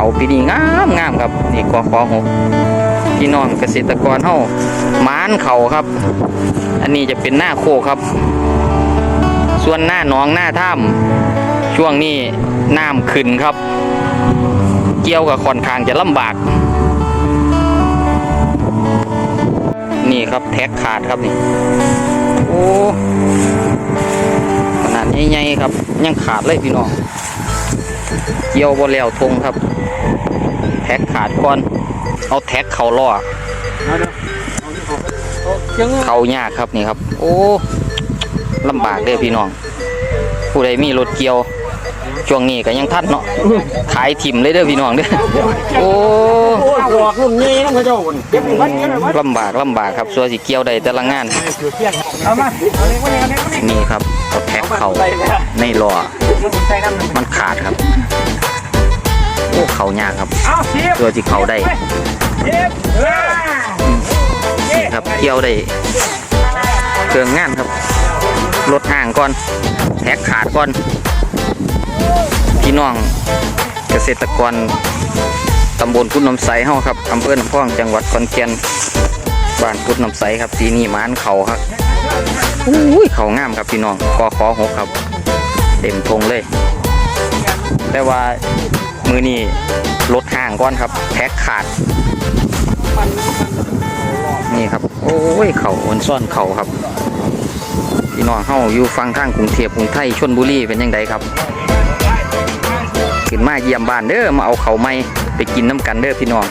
เขาปีนี้งามงามครับนี่กอขอหกพี่น้องเกษตรกรเฮามานเขาครับ อันนี้จะเป็นหน้าโคกครับ ส่วนหน้าหนองหน้าถ้ำช่วงนี้น้ำขึ้นครับ เกี่ยวกับค่อนข้างจะลำบาก นี่ครับแท็กขาดครับนี่โอ้ขนาดใหญ่ๆครับ ยังขาดเลยพี่น้อง เกี่ยวบนแล้วทงครับ แท็กขาดก่อน เอาแท็กเข่าล่อเข่ายากครับนี่ครับ โอ้ลำบากเด้อพี่น้อง ผู้ใดมีรถเกี่ยวช่วงนี้ก็ยังทันเนาะขายถิ่มเลยเด้อพี่น้องเด้อโอ้โอ้ยหลอกรุ่นนี้น้องพระเจ้าลำบากลำบากครับส่วนสิเกี่ยวใดแต่ละงานเอามาเอานี้นี่ครับเอาแท็กเข่าในล้อใส่น้ำหนึ่ง มันขาดครับ โอ้เขายากครับเอาเสียบตัวที่เขาได้เสียบเออนี่ครับเกี่ยวได้เครื่องงานครับรถห่างก่อนแท็กขาดก่อน พี่น้องเกษตรกรตำบลพุทธน้ำใสเฮาครับอำเภอหนองพองจังหวัดขอนแก่นบ้านพุทธน้ำใสครับปีนี้หมานเขาครับอุ้ยเขางามครับพี่น้องกอขอหกครับ เต็มทงเลย แต่ว่ามือนี้รถห่างก่อนครับแท็กขาด นี่ครับ โอ้ยเขาอ่อนซ่อนเขาครับพี่น้องเฮาอยู่ฟังทางกรุงเทพกรุงไทยชนบุรีเป็นยังไงครับขึ้นมาเยี่ยมบ้านเด้อมาเอาเขาไม่ไปกินน้ำกันเด้อพี่น้อง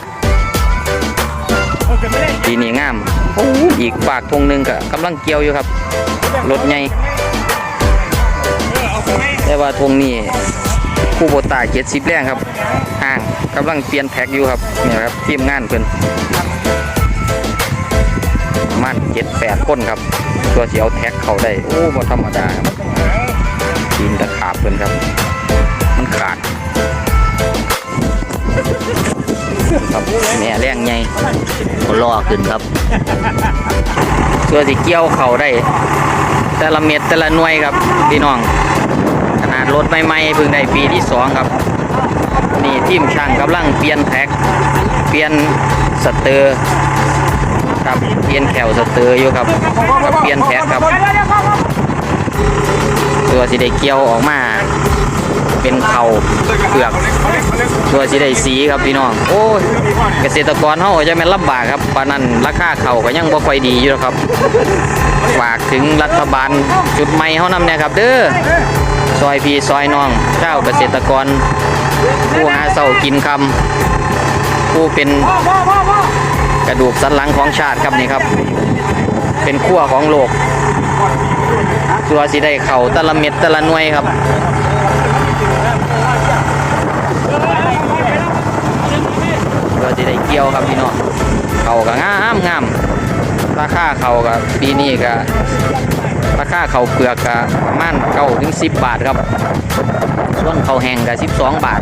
ปีนี้งามโอ้ยอีกฝากทงหนึงก็กำลังเกี่ยวอยู่ครับรถใหญ่ แต่ว่าทงนี้คู่โบตาเจ็ดสิบแรงครับห่างกำลังเปลี่ยนแพ็กอยู่ครับเนี่ยครับทีมงานเพิ่นประมาณเจ็ดแปดคนครับ ตัวเสียวแท็กเขาได้ โอ้บ่ธรรมดาครับทีมตะขาบเพิ่นครับ มันขาดครับแม่แรงไงล่อขึ้นครับตัวสิเกี่ยวเขาได้ แต่ละเม็ดแต่ละหน่วยครับพี่น้อง ขนาดรถใหม่ๆเพิ่งได้ปีที่สองครับ นี่ทีมช่างกำลังเปลี่ยนแท็ก เปลี่ยนสเตอร์ครับเปลี่ยนแขวสเตอร์อยู่ครับกับเปลี่ยนแท็กครับ ตัวสิได้เกี่ยวออกมา เป็นเข่าเปลือกตัวสิได้สีครับพี่น้อง โอ้ยเกษตรกรเฮาจะแม่นลำบากครับปานนั้นราคาเข่าก็ยังบ่ค่อยดีอยู่นะครับฝากถึงรัฐบาลจุดใหม่เฮานำเนี่ยครับ เด้อซอยพี่ซอยน้องเจ้าเกษตรกร ผู้หาเช้ากินคำผู้เป็นกระดูกสันหลังของชาติครับนี่ครับ เป็นขั้วของโลกตัวสีได้เข่าตะละเม็ดตะละน่วยครับ ราคาเขากับปีนี้ก็ราคาเข่าเปลือกก็ประมาณเก้าถึงสิบบาทครับส่วนเข่าแห้งก็สิบสองบาท